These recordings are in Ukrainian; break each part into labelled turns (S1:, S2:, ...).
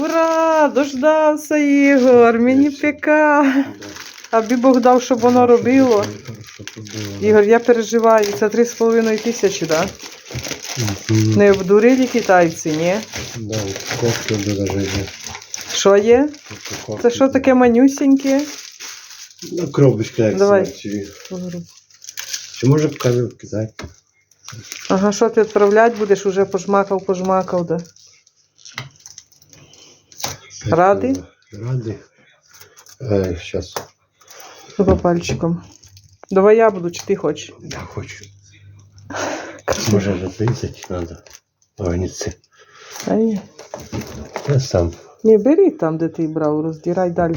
S1: Ура! Дождався Ігор! Мені піка. Аби Бог дав, щоб воно робило. Ігор, я переживаю. Це 3,5 тисячі, так? Не обдурили китайці, ні?
S2: Да, упаковки буде.
S1: Що є? Це що таке манюсіньке?
S2: Ну, коробочка як
S1: Давай.
S2: Чи може камеру вкидати?
S1: Ага, що ти відправляти будеш? Уже пожмакав, пожмакав, да? Радий?
S2: Радий. Е, Щас.
S1: По пальчиком. Давай я буду, чи ти хочеш?
S2: Я хочу. Може розрізати треба. Огніці.
S1: А ні.
S2: Я сам.
S1: Ні, бери там, де ти брав, роздирай далі.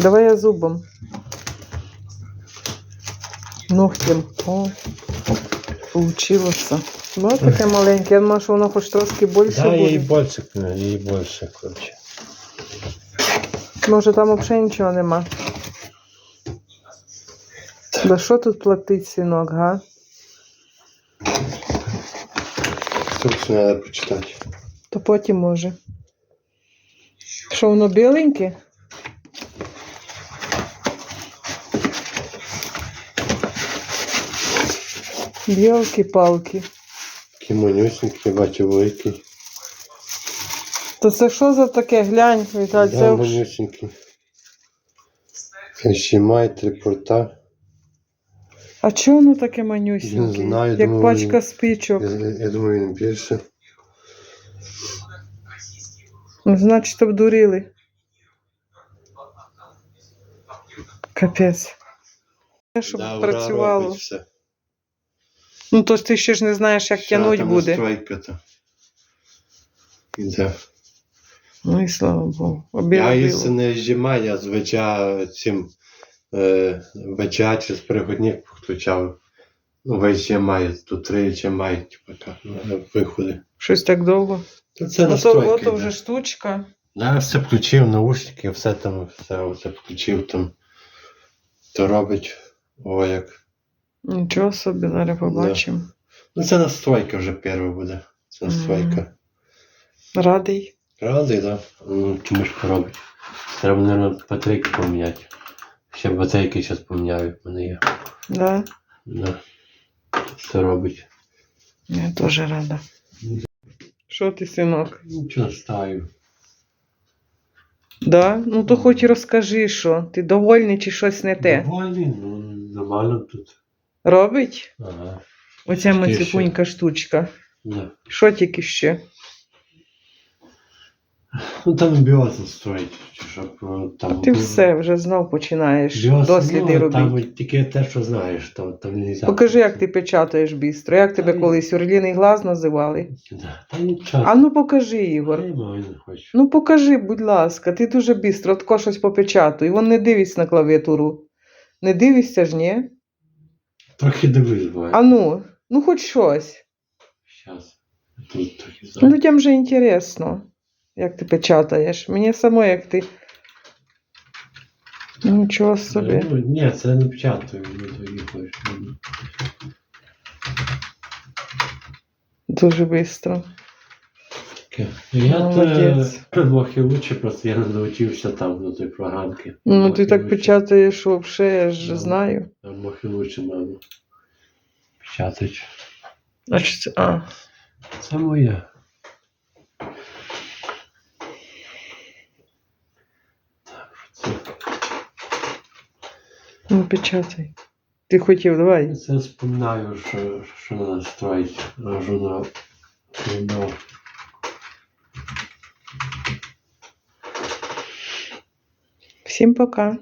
S1: Давай я зубом. Ногтем. О, получилося. Ну, таке маленьке. Я думаю, що воно хоч трошки більше
S2: Да, їй
S1: буде.
S2: більше, е, їй більше, коротше.
S1: Може там взагалі нічого нема. Да що тут платить, синок, га?
S2: Інструкцію треба почитати.
S1: То потім може. Що воно біленьке? Білки-палки.
S2: Такі манюсенькі, бачу великий.
S1: То це що за таке? Глянь, Віталь,
S2: Да,
S1: це вш-
S2: манюсенький. Знімає три порта.
S1: А чого воно таке манюсіньке?
S2: Не знаю,
S1: Як
S2: думаю,
S1: пачка спічок.
S2: Я, я думаю, він більше.
S1: Ну, Значить, обдурили. Капець. Щоб
S2: Да,
S1: працювало.
S2: все.
S1: Ну то ж ти ще ж не знаєш, як
S2: там
S1: буде.
S2: настройка то. Іде.
S1: Ну і слава Богу.
S2: Я якщо не зжимаю, я звича цим е, ВЧА через переходник включав. Ну, VHMI, тут 3 HMI, типу так, ну, виходи.
S1: Щось так довго.
S2: То це
S1: Ну то
S2: настройка.
S1: от
S2: йде.
S1: вже штучка.
S2: Да, все включив, наушники, все там, все, все включив там. То робить. О, як.
S1: Нічого собі, зараз побачимо.
S2: Ну це настройка вже перша буде. Це настройка.
S1: Радий.
S2: Радий, так? Да? Ну, чому ж робить? Треба, мабуть, батарейки поміняти. Ще батарейки зараз поміняю, в мене є.
S1: Да?
S2: Да. Все робить.
S1: Я теж рада. Що ти, синок?
S2: Нічого ставлю.
S1: Да? Ну то хоч розкажи, що. Ти довольний чи щось не те?
S2: Довольний, ну, нормально тут.
S1: Робить?
S2: Ага.
S1: Оця
S2: Тільки
S1: маціпунька штучка.
S2: Да.
S1: Що тільки ще?
S2: Ну там біос настроїть, чи щоб е, там.
S1: Ти все вже знов починаєш
S2: Біос,
S1: досліди
S2: ну,
S1: робити.
S2: Там тільки те, що знаєш, там, там не можна.
S1: Покажи, як ти печатаєш бістро. Як тебе колись орліний глаз називали?
S2: Да. Та нічого.
S1: А ну покажи, Ігор.
S2: Я не хочу.
S1: Ну покажи, будь ласка, ти дуже бістро, тако щось попечатуй. Вон не дивись на клавіатуру. Не дивишся ж, ні?
S2: Трохи дивись, буває.
S1: А ну, ну хоч щось.
S2: Щас. Тут трохи зараз.
S1: Людям же інтересно, як ти печатаєш. Мені само, як ти. Нічого собі.
S2: Ну, ні, це не печатаю, не твої хочеш.
S1: Дуже бистро.
S2: Таке. Я то трохи лучше, просто я не навчився там до тої програмки.
S1: Ну, ти так печатаєш взагалі, я ж
S2: Ну.
S1: знаю.
S2: Там трохи лучше надо. Печатати.
S1: А що це? А.
S2: Це моє. Так, це,
S1: Ну, печатай. Ти хотів, давай.
S2: це споминаю, що, що треба строїти на журнал. журнал.
S1: Всім пока.